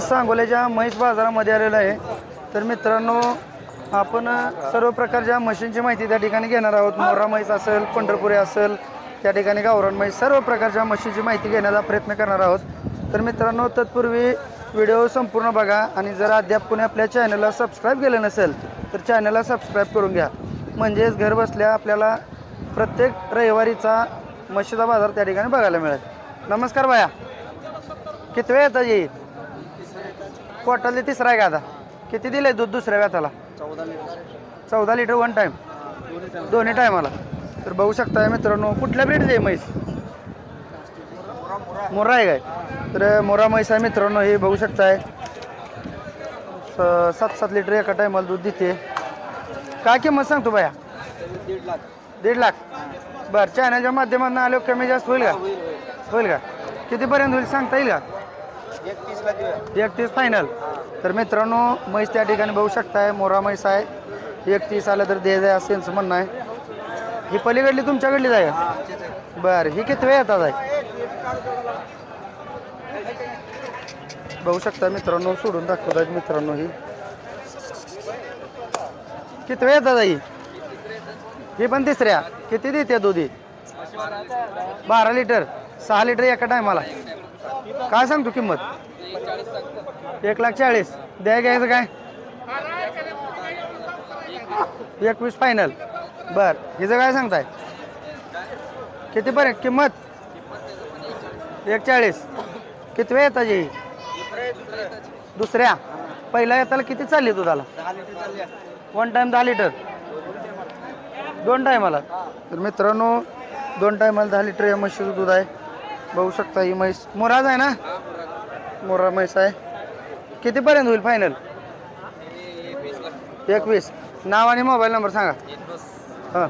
सांगोल्याच्या म्हैस बाजारामध्ये आलेलो आहे. तर मित्रांनो आपण सर्व प्रकारच्या मशीनची माहिती त्या ठिकाणी घेणार आहोत. मोरा म्हैस असेल पंढरपुरी असेल त्या ठिकाणी गावरान म्हैस सर्व प्रकारच्या मशीनची माहिती घेण्याचा प्रयत्न करणार आहोत. तर मित्रांनो तत्पूर्वी व्हिडिओ संपूर्ण बघा आणि जर अद्याप कोणी आपल्या चॅनलला सबस्क्राईब केलं नसेल तर चॅनलला सबस्क्राईब करून घ्या. म्हणजेच घर बसल्या आपल्याला प्रत्येक रविवारीचा म्हशीचा बाजार त्या ठिकाणी बघायला मिळेल. नमस्कार बाया. किती वेळ येतात येईल क्वार्टरली तिसरा आहे का आता? किती दिले दूध दुसऱ्या व्याताला? चौदा लिटर. चौदा लिटर वन टाईम दोन्ही टायमाला तर बघू शकताय मित्रांनो कुठल्या ब्रीडची आहे म्हैस? मोरा आहे काय? तर मोरा म्हैस आहे मित्रांनो हे बघू शकताय. सात सात लिटर एका टायमाला दूध देते. काय किंमत सांगतो बाया? दीड लाख. दीड लाख? बरं चॅनलच्या माध्यमातून आलो कमी जास्त होईल का? होईल का? कितीपर्यंत होईल सांगता येईल का? एकतीस फायनल तर मित्रांनो म्हैस त्या ठिकाणी बघू शकताय मोरा म्हैस आहे. एकतीस आलं तर दे जाय असं यांचं म्हणणं आहे. ही पलीकडली तुमच्याकडली जाय हा बरं ही किती वेळ येतात आहे? बघू शकता मित्रांनो सोडून दाखवत आहेत मित्रांनो ही. किती वेळ येतात आई ही? पण तिसऱ्या. किती देते दुधी? बारा लिटर. सहा लिटर एका टायमाला काय सांगतो किंमत? एक लाख चाळीस. द्या घ्यायचं काय? एकवीस फायनल बर. हिचं काय सांगताय? किती बरं किंमत? एक चाळीस. किती वेळ येतात जी दुसऱ्या. पहिल्या येताला किती चालली दुधाला? वन टाइम दहा लिटर दोन टायमाला तर मित्रांनो दोन टायमाला दहा लिटर या म्हशीचं दूध आहे. बघू शकता ही म्हैस. मोराज आहे ना? मोरा म्हैस आहे. कितीपर्यंत होईल फायनल एकवीस. नाव आणि मोबाईल नंबर सांगा. हां.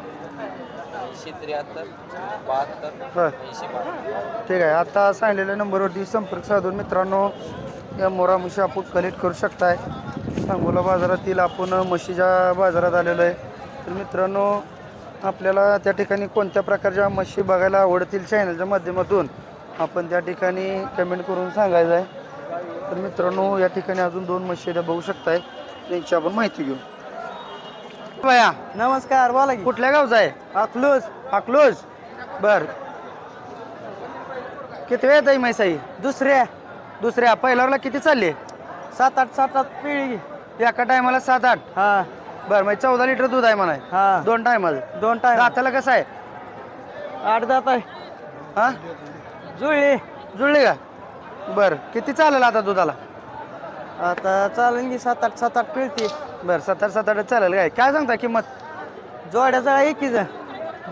हां. ठीक आहे. आता सांगलेल्या नंबरवरती संपर्क साधून मित्रांनो या मोरा म्हशी आपण कलेक्ट करू शकताय. सांगोला बाजारातील आपण म्हशीच्या बाजारात आलेलो आहे. तर मित्रांनो आपल्याला त्या ठिकाणी कोणत्या प्रकारच्या म्हशी बघायला आवडतील चॅनलच्या माध्यमातून? आपण त्या ठिकाणी कमेंट करून सांगायचं आहे. तर मित्रांनो या ठिकाणी अजून दोन त्या बघू शकताय. त्यांची आपण माहिती घेऊ. बया नमस्कार बोला की. कुठल्या गावचा आहे? अकलूज. अकलूज? बर. किती वेळ आहे म्हैसाई? दुसऱ्या. दुसऱ्या. पहिल्यावरला किती चालले? सात आठ सात आठ पिळी. एका टायमाला सात आठ? हा. बर मग चौदा लिटर दूध आहे म्हणाय. हा. दोन टायमाला. दोन टाइम दाताला कसं आहे? आठ जात आहे. हा? जुळली जुळले का? बर किती चालेल आता दुधाला? आता चालेल की सात आठ सात आठ पिळती. बर सत्तर सात आठ चालेल काय? काय सांगता किंमत? जोड्याचा एकीच.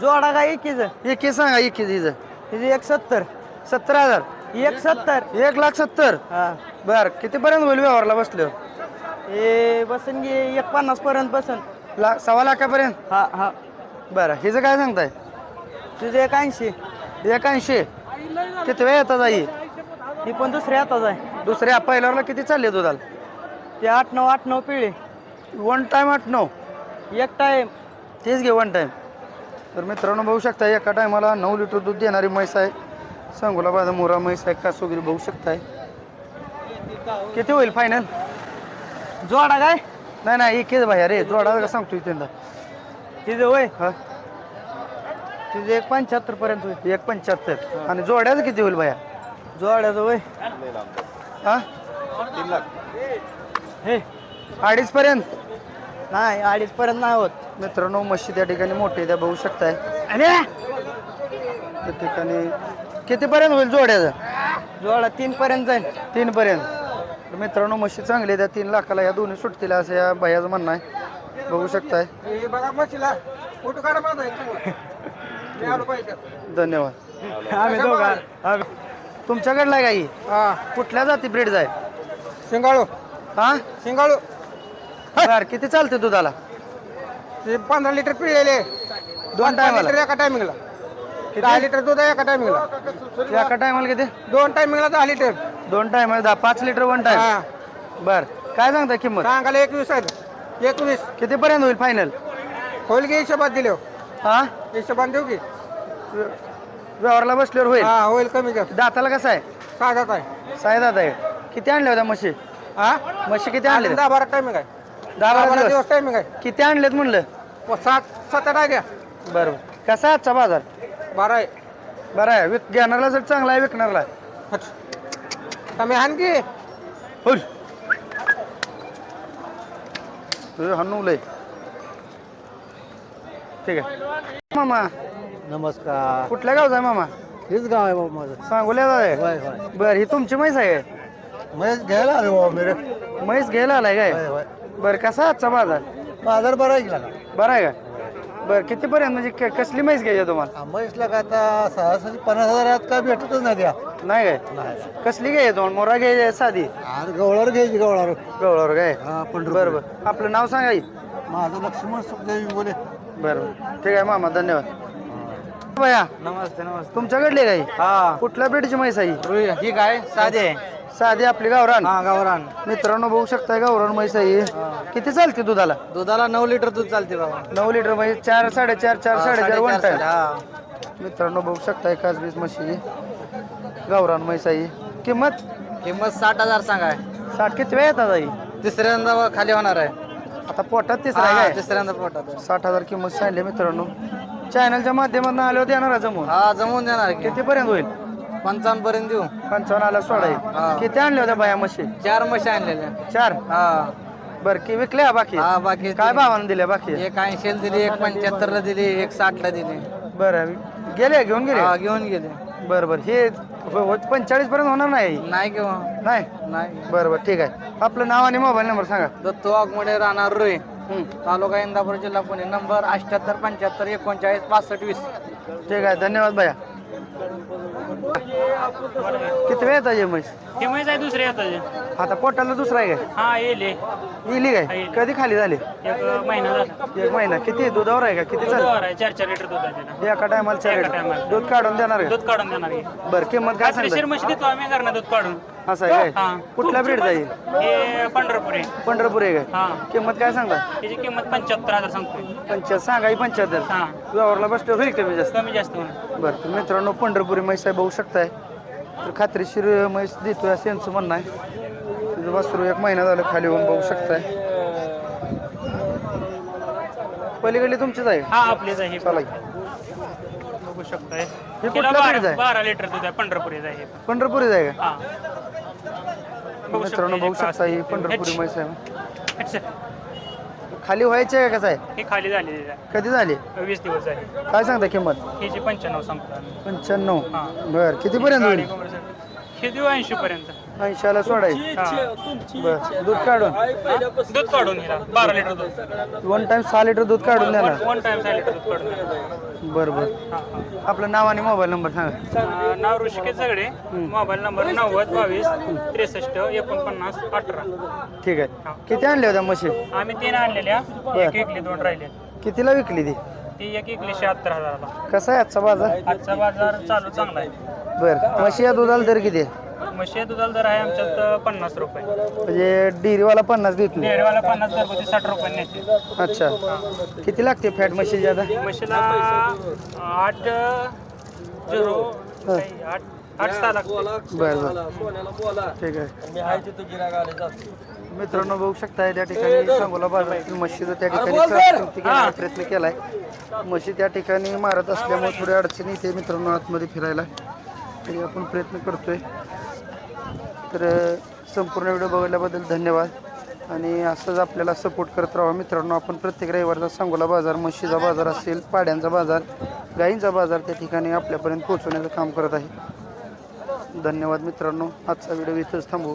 जोडा का एकीच? एकी सांगा एकीच हिचं. तिची एक सत्तर. सत्तर हजार? एक सत्तर. एक लाख सत्तर? हा. बर कितीपर्यंत होईल व्यवहारला बसलो हे बसन गे एक पन्नास पर्यंत बसन. लाख सव्वा लाखापर्यंत? हा हा. बरं हिचं काय सांगताय? तुझे एक ऐंशी. एकाऐंशी किती वेळ येतात आई ही पण दुसऱ्या हातात आहे. दुसऱ्या पहिल्यावरला किती चालले दुधाला? ते आठ नऊ आठ नऊ पिळे. वन टाइम आठ नऊ? एक टाइम तेच घे वन टाइम तर मित्रांनो बघू शकता एका टायमाला नऊ लिटर दूध देणारी म्हैस आहे. सांगोला बाजा मोरा म्हैस आहे कास वगैरे बघू शकताय. किती होईल फायनल जोडा काय? नाही नाही एकच भाई रे जोडा का सांगतोय त्यांना तिथे होय? हा. तिथे एक पंच्याहत्तर पर्यंत होईल. एक पंच्याहत्तर. आणि जोड्याचं किती होईल भाया जोड्याचं होय? हा? तीन लाख हे. अडीच पर्यंत? नाही अडीच पर्यंत नाही होत. मित्रांनो म्हशी त्या ठिकाणी मोठे त्या बघू शकताय. अरे! त्या ठिकाणी कितीपर्यंत होईल जोड्याचं? जोडा तीन पर्यंत जाईल. तीन पर्यंत. तर मित्रांनो म्हशी चांगली आहे, त्या तीन लाखाला या दोन्ही सुटतील असं या भैयाचं म्हणणं आहे. बघू शकताय. बघा मशीला फोटो काढा धन्यवाद. आम्ही दोघा तुमच्याकडला आहे काही हा? कुठल्या जाती ब्रीड आहे? शिंगाळू. हा? शिंगाळू. बर किती चालते दुधाला? ते पंधरा लिटर पिळलेले. दोन टायमाला एका टायमिंगला दहा लिटर दूध आहे एका टायमिंगला एका टायमाला किती? दोन टायमिंगला दहा लिटर. दोन टायमाला दहा पाच लिटर वन टाइम हा. बर काय सांगता किंमत? सांगायला एकवीस आहे एकवीस. कितीपर्यंत होईल फायनल होईल की हिशोबात दिले हा. देऊ की. व्यवहारला बसल्यावर होईल. हा होईल कमी जास्त. दाताला कसं आहे? सहा जात आहे. साय दात आहे. किती आणल्या होत्या म्हशी? हा? म्हशी किती आणले दहा बारा टायमिंग आहे. दहा बारा दिवस. टायमिंग आहे. किती आणलेत म्हणलं? व सात सात आठ आहे बरोबर. कसा आहे आजचा बाजार? बारा आहे. बरं आहे. विक घेणारला जर चांगला आहे विकणारला. हट. कमी हान की. हुल तुझं हन्नूलय ठीक आहे. मामा. नमस्कार. कुठल्या गावचा आहे मामा? हेच गाव आहे बाबा माझं. सांगोल्याचा आहे. होय होय. बरं ही तुमची म्हैस आहे महेश घ्यायला आलो बाबा मेरे म्हैस घ्यायला आलाय काय? होय होय. बरं कसा आजचा बाजार? बाजार बरा आहे का बरं आहे का? बरं कितीपर्यंत म्हणजे क- कसली म्हैस घ्यायची तुम्हाला? महेशला काय आता सहासष्ट पन्नास हजारात काय भेटतच नाही द्या नाही काय? नाही. कसली घ्यायची तुम्हाला? मोरा घ्यायची साधी? अरे गवळावर घ्यायची गवळावर. गवळावर काय? हा पण बरं बरं. आपलं नाव सांगा की. माझं लक्ष्मण सुखदेव बोले. बरं. ठीक आहे मामा धन्यवाद. बया नमस्ते नमस्ते. तुमच्याकडले काही? हा. कुठल्या ब्रीडची म्हैस आहे ही? ही काय? साधे साधी आपली गावरान. हा गावरान. मित्रांनो बघू शकताय गावरान म्हैस आहे ही. किती चालते दुधाला? दुधाला नऊ लिटर दूध चालते बाबा. नऊ लिटर म्हणजे चार साडेचार चार साडेचार वन टाइम हा. मित्रांनो बघू शकताय काच बीस म्हशी गावरान म्हैस आहे ही. किंमत? किंमत साठ हजार सांगाय साठ किती वेळ येतात आई तिसऱ्यांदा खाली होणार आहे. आता पोटात तिसरा आहे काय? तिसऱ्यांदा पोटात साठ हजार किंमत सांगली मित्रांनो. चॅनलच्या माध्यमातून आले होते येणार जमून. हा जमवून देणार की. किती पर्यंत होईल? पंचावन्न पर्यंत देऊ. पंचावन्न आला सोडा हा. आहे. किती आणले होत्या बाया म्हशी? चार म्हशी आणलेल्या. चार? हा. बर की विकल्या बाकी? हा बाकी काय भावानं दिल्या बाकी? एक ऐंशीला दिली एक पंच्याहत्तरला दिली एक साठला दिली. बरं गेले घेऊन गेले हा घेऊन गेले. बरं बरं हे पंचेचाळीस पर्यंत होणार नाही? नाही किंवा. नाही? नाही. बरं बरं ठीक आहे. आपलं नाव आणि मोबाईल नंबर सांगा. दत्तो वाघमोडे राहणार हं. तालुका इंदापूर जिल्हा पुणे. नंबर अठ्याहत्तर पंच्याहत्तर एकोणचाळीस पासष्ट वीस. ठीक आहे धन्यवाद भैया. किती वेळ येतात म्हैस? हे म्हैस आहे दुसरे येतात आता पोटाला दुसरा आहे काय? हा येले इली काय? कधी खाली झाली? एक महिना झाला. एक महिना. किती दुधावर आहे का? किती चालेल चार चार लिटर दूध आहे त्याला. एका टायमाला चार एका लिटर. दूध काढून देणार का दूध काढून देणार आहे. बरं किंमत काय सांगता म्हशी देतो आम्ही दूध काढून. असं आहे हा. काय? कुठल्या ब्रीड जाईल हे पंढरपूर आहे. पंढरपूर आहे काय? हा किंमत काय सांगता त्याची किंमत पंच्याहत्तर हजार सांगतोय. पंचायत सांगाई पंच्याहत्तर. हा. व्यवहारला बसलो होईल कमी जास्त? कमी जास्त होणार. बरं तर मित्रांनो पंढरपुरी म्हैस आहे बघू शकताय. तर खात्रीशीर म्हैस देतोय असं यांचं म्हणणं आहे. वासरू एक महिना झालं खाली होऊन बघू शकताय. पलीकडली तुमचीच आहे? हा आपलेच आहे चला. बघू शकताय. हे तिला कुठल्या बारा breed आहे? बारा लिटर दूध आहे पंढरपुरीच आहे. पंढरपुरीच आहे का? हा. बघू मित्रांनो शकता बघू हे शकता ही पंढरपुरी म्हैस आहे. खाली व्हायची आहे का कसं आहे? हे खाली झालेली आहे. कधी झाली? वीस दिवस झाले. काय सांगता किंमत? हे जे पंच्याण्णव सांगतो आम्ही. पंच्याण्णव. हा. बर कितीपर्यंत होईल? हे देऊ ऐंशी पर्यंत ऐंशीला सोडाय हा. बर. दूध काढून. दूध काढून हिला बारा लिटर दूध. वन टाइम सहा लिटर दूध काढून देणार वन टाइम सहा लिटर दूध काढून. बरं बरं. हा, आपलं नाव आणि मोबाईल नंबर सांगा. हा. नाव ऋषिकेश झगडे. मोबाईल नंबर नव्वद बावीस त्रेसष्ट एकोणपन्नास अठरा. ठीक आहे. किती आणल्या होत्या म्हशी? आम्ही तीन आणलेल्या. एक एकली दोन राहिले कितीला विकली ती? ती एक एकली शहात्तर हजाराला. कसा आहे आजचा बाजार? आजचा बाजार चालू चांगला आहे. बर. म्हशी या दुधाला दर किती आहे? म्हशी दुधाला दर आहे आमच्यात पन्नास रुपये. म्हणजे डेअरीवाला पन्नास देत नाही डेअरीवाला पन्नास घरगुती साठ रुपये नेते. अच्छा. किती लागते फॅट म्हशीची आता? म्हशीला आठ झिरो काही, आठ आठ सहा लागते. बर बर. ठीक आहे. मित्रांनो बघू शकताय त्या ठिकाणी सांगोला बाजारातील म्हशीचं त्या ठिकाणी किमती घेण्याचा प्रयत्न केलाय. म्हशी त्या ठिकाणी मारत असल्यामुळे थोडी अडचणी येते मित्रांनो आतमध्ये फिरायला. तरी आपण प्रयत्न करतोय. तर संपूर्ण व्हिडिओ बघितल्याबद्दल धन्यवाद. आणि असंच आपल्याला सपोर्ट करत राहा. मित्रांनो आपण प्रत्येक रविवारचा सांगोला बाजार म्हशीचा बाजार असेल पाड्यांचा बाजार गाईंचा बाजार त्या ठिकाणी आपल्यापर्यंत पोहोचवण्याचं काम करत आहे. धन्यवाद मित्रांनो. आजचा व्हिडिओ इथंच थांबू